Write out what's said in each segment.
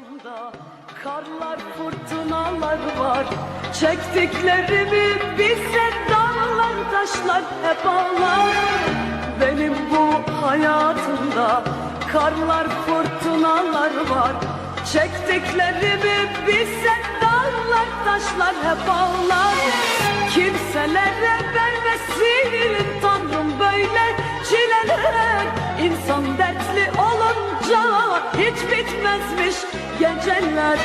hayatımda Karlar fırtınalar var. Çektiklerimi bize dağlar taşlar hep ağlar. Benim bu hayatımda Karlar fırtınalar var. Çektiklerimi bize dağlar taşlar hep ağlar. Kimselere vermesin Tanrım böyle çileler. İnsan dertli hiç bitmezmiş geceler.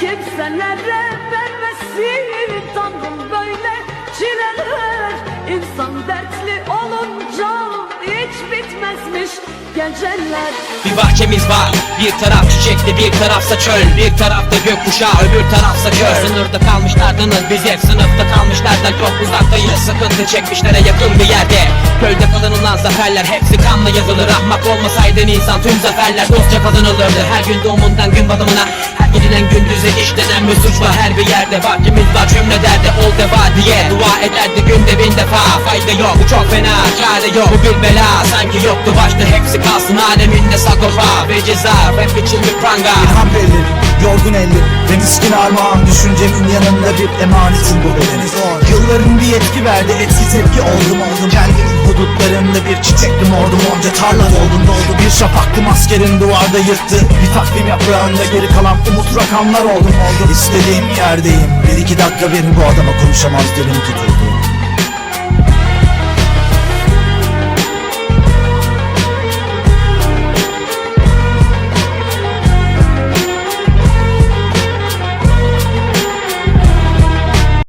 Kimselere vermesin bitmezmiş geceler Bir bahçemiz var Bir taraf çiçekli bir tarafsa çöl. Bir tarafta gökkuşağı öbür tarafsa kör Sınırda kalmışlardanız biz hep sınıfta kalmışlardan. Çok uzaktayız Sıkıntı çekmişlere yakın bir yerde. Köyde kazanılan zaferler hepsi kanla yazılır. Ahmak olmasaydın insan tüm zaferler dostça kazanılırdı. Her gün doğumundan gün batımına Her geceden gündüze işlenen bir suç var. Her bir yerde Bahçemiz var cümle derdi ol deva diye Dua ederdi defa Fayda yok. Bu çok fena çare yok. Bu bir bela sanki yoktu. Başta hepsi kalsın Aleminde sakopa ve ceza. Rap için bir pranga. İlham belli, yorgun elli ve miskin armağan Düşüncemin yanında bir emanetin bu bedeni Yılların bir yetki verdi, etki tepki oldum oldum. Kendimin hudutlarında bir çiçektim oldum Onca tarla doldum doldu bir şapaktım askerin duvarda yırttı. Bir takvim yaprağında geri kalan umut rakamlar oldum oldum. İstediğim yerdeyim, bir iki dakika verin bu adama konuşamaz dilim tutuldu